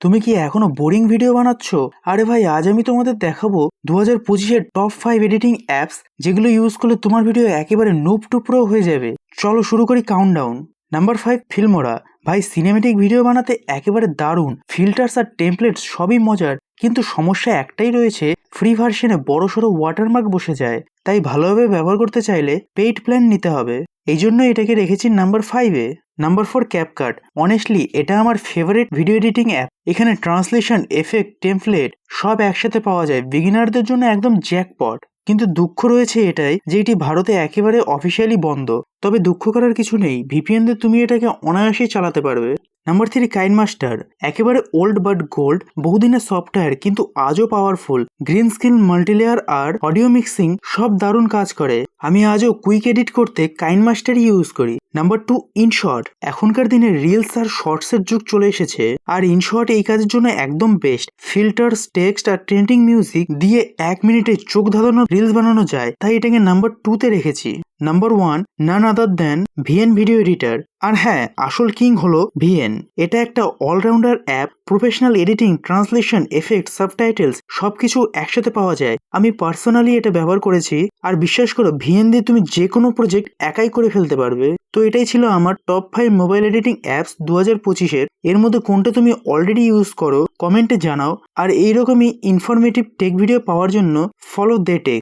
তুমি কি এখনও বোরিং ভিডিও বানাচ্ছ? আরে ভাই, আজ আমি তোমাদের দেখাবো দু হাজার পঁচিশের টপ ফাইভ এডিটিং অ্যাপস যেগুলো ইউজ করলে তোমার ভিডিও একেবারে নুপ টুপড়ো হয়ে যাবে। চলো শুরু করি কাউন্টডাউন নাম্বার ফাইভ ফিল্মোরা ভাই সিনেমেটিক ভিডিও বানাতে একেবারে দারুণ। ফিল্টার্স আর টেমপ্লেটস সবই মজার, কিন্তু সমস্যা একটাই রয়েছে ফ্রি ভার্সনে বড়সড় ওয়াটারমার্ক বসে যায়। তাই ভালোভাবে ব্যবহার করতে চাইলে পেইড প্ল্যান নিতে হবে। এই জন্য এটাকে রেখেছি নাম্বার ফাইভে নাম্বার ফোর ক্যাপকাট অনেস্টলি এটা আমার ফেভারিট ভিডিও এডিটিং অ্যাপ এখানে ট্রান্সলেশন এফেক্ট টেমপ্লেট সব একসাথে পাওয়া যায়। বিগিনারদের জন্য একদম জ্যাকপট কিন্তু দুঃখ রয়েছে এটাই যে এটি ভারতে একেবারে অফিসিয়ালি বন্ধ। তবে দুঃখ করার কিছু নেই। ভিপিএন দিয়ে তুমি এটাকে অনায়াসেই চালাতে পারবে। নাম্বার থ্রি কাইন মাস্টার একেবারে ওল্ড বাট গোল্ড বহুদিনের সফটওয়্যার কিন্তু আজও পাওয়ারফুল গ্রিন স্ক্রিন মাল্টিলেয়ার আর অডিও মিক্সিং সব দারুণ কাজ করে। আমি আজও কুইক এডিট করতে কাইন মাস্টারই ইউজ করি। নাম্বার টু ইনশর্ট এখনকার দিনে রিলস আর শর্টসের যুগ চলে এসেছে, আর ইনশর্ট এই কাজের জন্য একদম বেস্ট ফিল্টার্স টেক্সট আর ট্রেন্ডিং মিউজিক দিয়ে এক মিনিটে চোখ ধাঁধানো রিলস বানানো যায়, তাই এটাকে নাম্বার টুতে রেখেছি। Number one none other than V N video editor হ্যাঁ আসল কিং হলো ভিএন এটা একটা allrounder app professional editing translation effect subtitles সবকিছু একসাথে পাওয়া যায়। আমি পার্সোনালি এটা ব্যবহার করেছি, আর বিশ্বাস করো ভিএন দিয়ে তুমি যে কোনো প্রজেক্ট একাই করে ফেলতে পারবে। তো এটাই ছিল আমার top five mobile editing apps দু হাজার পঁচিশের। এর মধ্যে কোনটা তুমি অলরেডি ইউজ করো কমেন্টে জানাও। আর এইরকমই ইনফরমেটিভ টেক ভিডিও পাওয়ার জন্য ফলো দে টেক